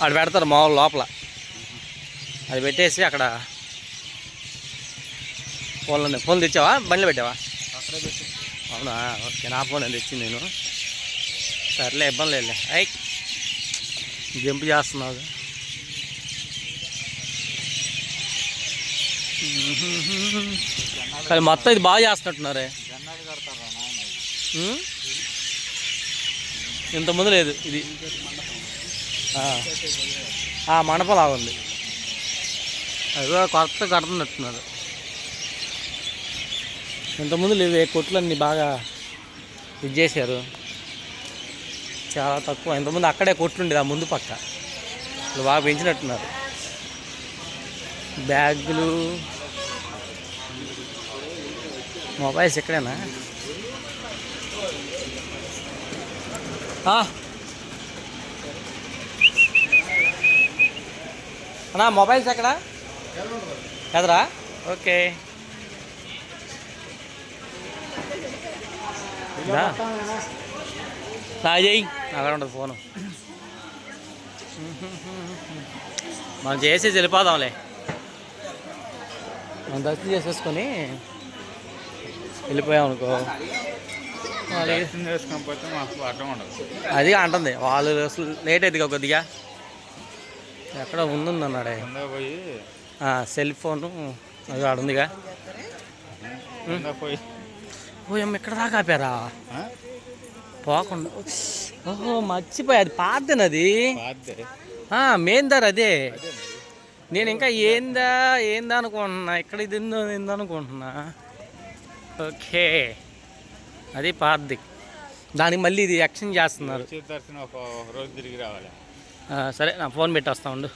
అక్కడ పెడతారు మామూలు లోపల. అది పెట్టేసి అక్కడ ఫోన్లో ఫోన్ తెచ్చావా? బండిలో పెట్టావా? అవునా? ఓకే నా ఫోన్ అని తెచ్చింది నేను. సర్లే ఇబ్బంది లేదులే. అయ్ జంప్ చేస్తున్నావు కానీ మొత్తం ఇది బాగా చేస్తున్నట్టున్నారే. ఇంతకుముందు లేదు. ఇది. ఆ. ఆ మండపం లాగా ఉంది. అదిగో కొత్త కడుతున్నట్టున్నారు ఇంతకుముందు ఏ కొట్లన్నీ బాగా ఇది చేశారు. చాలా తక్కువ. ఇంతకుముందు అక్కడే కొట్లుండేది ఆ ముందు పక్క. ఇప్పుడు బాగా పెంచినట్టున్నారు. బ్యాగులు. మొబైల్స్ ఎక్కడేనా ఆ. అన్నా మొబైల్స్ ఎక్కడ? ఎదరా? ఓకే. రా. నా చేయి అక్కడ ఉండదు ఫోను. మనం చేసేసి వెళ్ళిపోదాంలే. మనం దర్శనం చేసేసుకొని వెళ్ళిపోయాం అనుకో అది. అంటుంది. వాళ్ళు లేట్ అవుతుంది కొద్దిగా. ఎక్కడ ఉందని అన్నాడే సెల్ ఫోను అది ఆడ ఉందిగా. కింద పోయి. ఓ అమ్మ ఇక్కడ దాకా ఆపారా? పోకుండా. ఓహో మర్చిపోయా. అది పాతనది మెయిన్ దారి అదే. నేను ఇంకా ఏందా ఏందా అనుకుంటున్నా. ఇక్కడ ఇది ఏందో ఏందో అనుకుంటున్నా. ఓకే. అది పాతది దానికి మళ్ళీ ఇది ఎక్స్చేంజ్ చేస్తున్నారు. దర్శనం ఒక రోజు తిరిగి రావాలి. సరే నా ఫోన్ పెట్టి వస్తా ఉండు.